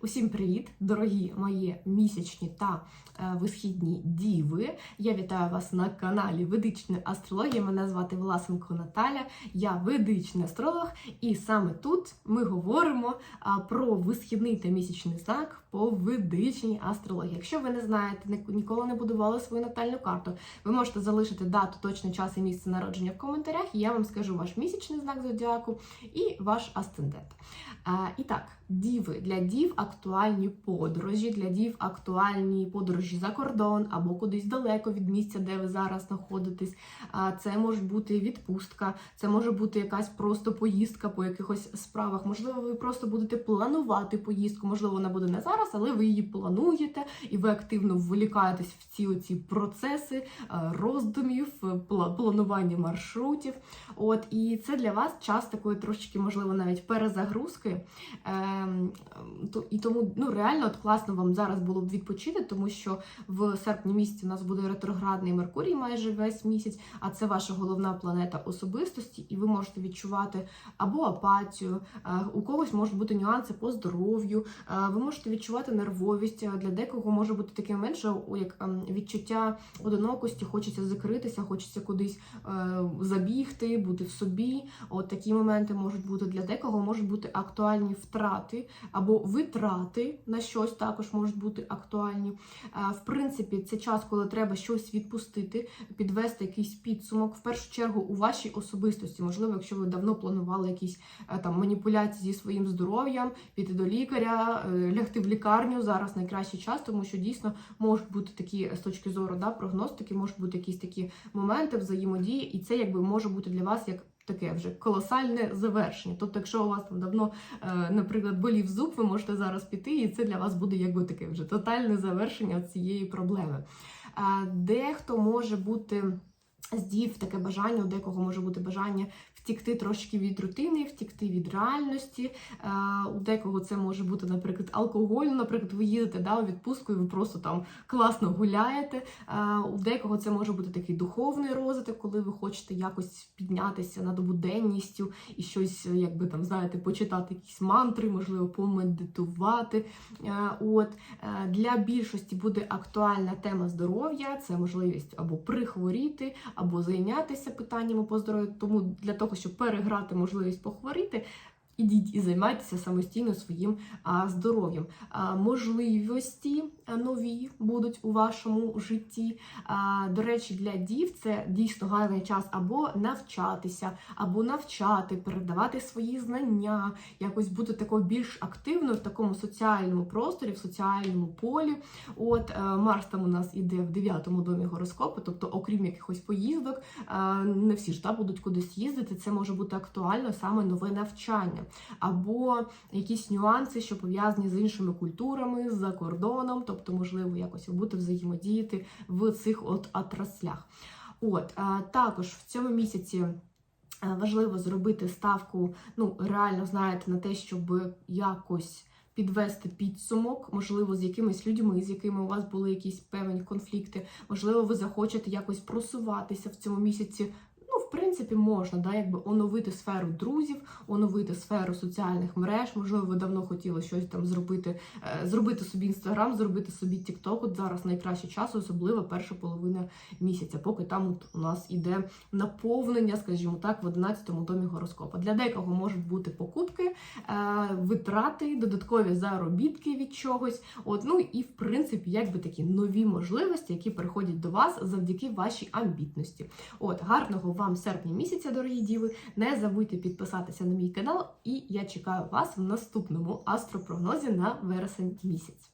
Усім привіт, дорогі мої місячні та е, висхідні діви. Я вітаю вас на каналі Ведична Астрологія. Мене звати Власенко Наталя, я ведичний астролог, і саме тут ми говоримо про висхідний та місячний знак по ведичній астрології. Якщо ви не знаєте, ніколи не будували свою натальну карту, ви можете залишити дату, точний час і місце народження в коментарях, і я вам скажу ваш місячний знак зодіаку і ваш асцендент. І так, діви для дів актуальні подорожі, для дів актуальні подорожі за кордон або кудись далеко від місця, де ви зараз знаходитесь. Це може бути відпустка, це може бути якась просто поїздка по якихось справах. Можливо, ви просто будете планувати поїздку. Можливо, вона буде не зараз, але ви її плануєте і ви активно вволікаєтесь в ці оці процеси е, роздумів, е, планування маршрутів. От і це для вас час такої трошечки, можливо, навіть перезагрузки. Ем, то- і тому ну реально от класно вам зараз було б відпочити, тому що в серпні місяці у нас буде ретроградний Меркурій майже весь місяць, а це ваша головна планета особистості, і ви можете відчувати або апатію, е, у когось можуть бути нюанси по здоров'ю, е, ви можете відчувати нервовість. е, Для декого може бути момент, що як ем, відчуття одинокості, хочеться закритися, хочеться кудись забігти, бути в собі. От такі моменти можуть бути для декого, можуть бути актуальні втрати або витрати на щось також можуть бути актуальні. Е, В принципі, це час, коли треба щось відпустити, підвести якийсь підсумок. В першу чергу у вашій особистості, можливо, якщо ви давно планували якісь е, там маніпуляції зі своїм здоров'ям, піти до лікаря, е, лягти в лікарню. Зараз найкращий час, тому що дійсно можуть бути такі з точки зору да, прогностики, можуть бути якісь такі моменти взаємодії, і це якби може бути для вас як. Таке вже колосальне завершення. Тобто, якщо у вас там давно, е, наприклад, болів зуб, ви можете зараз піти, і це для вас буде якби таке вже тотальне завершення цієї проблеми. Дехто може бути здів таке бажання, у декого може бути бажання втікти трошки від рутини, втікти від реальності. Е, У декого це може бути, наприклад, алкоголь. Наприклад, ви їдете да, у відпустку і ви просто там класно гуляєте. Е, У декого це може бути такий духовний розвиток, коли ви хочете якось піднятися над буденністю і щось, якби там знаєте, почитати якісь мантри, можливо, помедитувати. Е, От для більшості буде актуальна тема здоров'я, це можливість або прихворіти, або зайнятися питаннями по здоров'ю. Тому для того, щоб переграти можливість похворіти. Ідіть і займайтеся самостійно своїм здоров'ям. Можливості нові будуть у вашому житті. До речі, для дів це дійсно гарний час або навчатися, або навчати, передавати свої знання, якось бути такою більш активною в такому соціальному просторі, в соціальному полі. От е, Марс там у нас іде в дев'ятому домі гороскопу, тобто, окрім якихось поїздок, е, не всі ж та будуть кудись їздити. Це може бути актуально саме нове навчання, або якісь нюанси, що пов'язані з іншими культурами, за кордоном, тобто, можливо, якось будете взаємодіяти в цих от отраслях. От е, також в цьому місяці. е, Важливо зробити ставку, ну реально знаєте, на те, щоб якось підвести підсумок, можливо, з якимись людьми, з якими у вас були якісь певні конфлікти. Можливо, ви захочете якось просуватися в цьому місяці. Ну, в принципі, можна, да, якби оновити сферу друзів, оновити сферу соціальних мереж. Можливо, ви давно хотіли щось там зробити, е, зробити собі інстаграм, зробити собі тікток. От зараз найкращий час, особливо перша половина місяця, поки там от у нас іде наповнення, скажімо так, в 11-му домі гороскопа. Для декого можуть бути покупки, е, витрати, додаткові заробітки від чогось. От, ну і в принципі, якби такі нові можливості, які приходять до вас завдяки вашій амбітності. От, гарного вам серпня місяця, дорогі діви. Не забудьте підписатися на мій канал, і я чекаю вас в наступному астропрогнозі на вересень місяць.